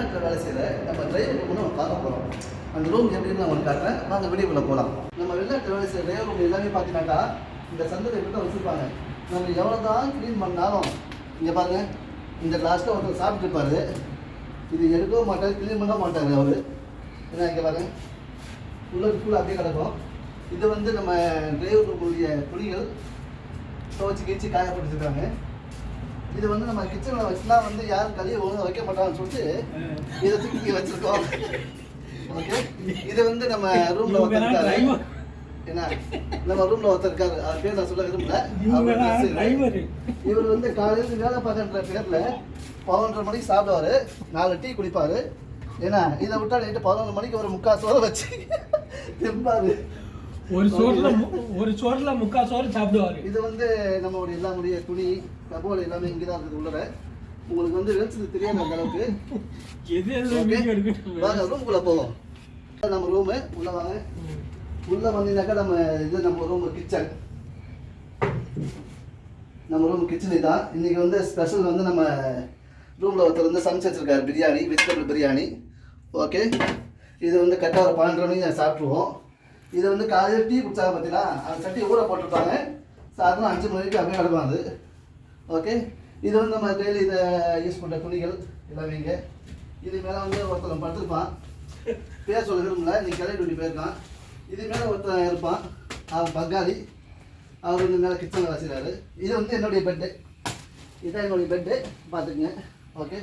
வெளிநாட்டில் வேலை செய்கிற நம்ம டிரைவர் ரூம் நம்ம பார்க்க போகிறோம் அந்த ரூம் எப்படின்னு நான் உங்களுக்கு காட்டுறேன். வாங்க வீடியோக்குள்ளே போகலாம் நம்ம வெளிநாட்டில் வேலை செய்கிற டிரைவர் ரூம் எல்லாமே பார்த்தீங்கன்னாக்கா இந்த சந்தையில் இப்படி தான் வச்சுருப்பாங்க. நம்ம எவ்வளோ தான் க்ளீன் பண்ணாலும் இங்கே பாருங்க இந்த லாஸ்ட்டில் ஒருத்தர் சாப்பிட்டுருப்பாரு இது எடுக்கவும் மாட்டார் க்ளீன் பண்ண மாட்டார் அவர். ஏன்னா இங்கே பாருங்க உள்ள ஃபுல்லாக அப்படியே கிடக்கும். இது வந்து நம்ம டிரைவர் ரூமுடைய துணிகள் துவச்சி கீச்சு காயப்படுத்திருக்காங்க இது வந்து நம்ம கிச்சனில் வச்சுலாம் வந்து யாரும் கழுவி ஒழுங்காக வைக்க மாட்டாங்கன்னு சொல்லிட்டு இதை தூக்கி வச்சிருக்கோம். ஓகே இது வந்து நம்ம ரூம்ல ஒருத்தர் இருக்காரு. என்ன? நம்ம ரூம்ல ஒருத்தர் இருக்காரு. அவர் பேர் நான் சொல்ல விரும்பல. இவர் வந்து காலையில வேலை பார்க்கன்ற பேர்ல பதினொன்றரை மணிக்கு சாப்பிடுவாரு. நாலு டீ குடிப்பாரு. ஏன்னா இதை விட்டா நைட்டு பதினொன்று மணிக்கு ஒரு முக்கால் சோறு வச்சு திம்பாரு. ஒரு சோறுல ஒரு சோறுல முக்கா சோறு சாப்பிடுவாரு. இது வந்து நம்மளுடைய எல்லாமுடைய துணி கபோர்டு எல்லாமே இங்கே தான் இருக்குது உள்ளர உங்களுக்கு வந்து வெளிச்சது தெரியாது அந்த அளவுக்கு. எது எது Okay. வீடியோ எடுக்கணும் வாங்க ரூமுக்குள்ள போவோம். நம்ம ரூமு உள்ள வாங்க. உள்ள வந்தீங்கன்னாக்கா நம்ம இது நம்ம ரூம் கிச்சன் நம்ம ரூம் கிச்சன் இதான் இன்னைக்கு வந்து ஸ்பெஷல் வந்து நம்ம ரூமில் ஒருத்தர் வந்து சமைச்சு வச்சிருக்காரு. பிரியாணி வெஜிடபிள் பிரியாணி. ஓகே இது வந்து கரெக்டாக ஒரு பன்னெண்டு மணிக்கு சாப்பிட்ருவோம் இதை வந்து காலையில் டீ குடித்தாங்க பார்த்தீங்களா? அந்த சட்டி ஊற போட்டிருப்பாங்க. சாதாரண அஞ்சு மணிக்கு அப்படியே கிடக்கும் அது. ஓகே இது வந்து நம்ம டெய்லி இதை யூஸ் பண்ணுற துணிகள் எல்லாமே இங்கே. இது மேலே வந்து ஒருத்தன் படுத்துருப்பான் பேர் சொல்ல விரும்பல. இன்னைக்கு கிளை டூட்டி போயிருக்கான். இது மேலே ஒருத்தன் இருப்பான். அவன் பங்காளி. அவர் வந்து மேலே கிச்சனில் வச்சுருக்காரு இது வந்து என்னுடைய பெட்டு இதுதான் என்னுடைய பெட்டு பார்த்துக்குங்க. ஓகே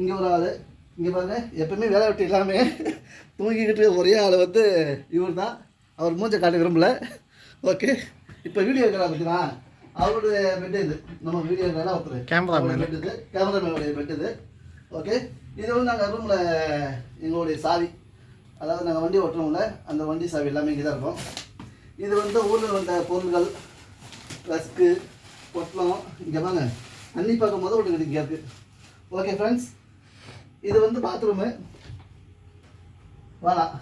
இங்கே ஒரு ஆள். இங்கே பாருங்க. எப்பவுமே வேலை விட்டு இல்லாமல் தூங்கிக்கிட்டு ஒரே ஆள் வந்து இவர் தான் அவர் மூஞ்ச காட்ட விரும்பல. ஓகே இப்போ வீடியோ இருக்கிறா பார்த்தீங்களா அவருடைய பெட்டு இது. நம்ம வீடியோ இருக்கிறதா ஒருத்தர் Cameraman. பெட் இது. கேமராமேனுடைய பெட் இது. ஓகே இது வந்து நாங்கள் ரூமில் எங்களுடைய சாவி. அதாவது நாங்கள் வண்டி ஓட்டுறோம்ல அந்த வண்டி சாவி எல்லாமே இங்கே தான் இருக்கும். இது வந்து ஊரில் வந்த பொருள்கள் ரஸ்க்கு பொட்டலம் இங்கே வாங்க அன்னி பார்க்கும் போது ஒன்று இங்கே இருக்குது ஓகே ஃப்ரெண்ட்ஸ் இது வந்து பாத்ரூமு வேணாம்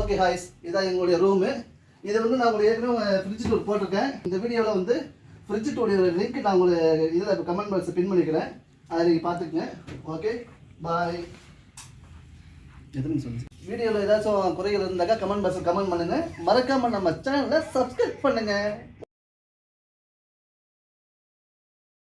ஓகே ஹாய்ஸ் இதான் எங்களுடைய ரூமு இதை வந்து நான் உங்களுக்கு ஏற்கனவே ஃப்ரிட்ஜ் டூர் போட்டிருக்கேன். இந்த வீடியோவில் வந்து ஃப்ரிட்ஜ் டூடைய லிங்க் நான் உங்களுக்கு இதில் கமெண்ட் பாக்ஸில் பின் பண்ணிக்கிறேன். அதை நீங்கள் பார்த்துக்குங்க. ஓகே பாய் எதுன்னு சொல்லுங்க. வீடியோவில் ஏதாச்சும் குறைகள் இருந்தாக்கா கமெண்ட் பாக்ஸில் கமெண்ட் பண்ணுங்கள் மறக்காமல் நம்ம சேனலை சப்ஸ்கிரைப் பண்ணுங்கள்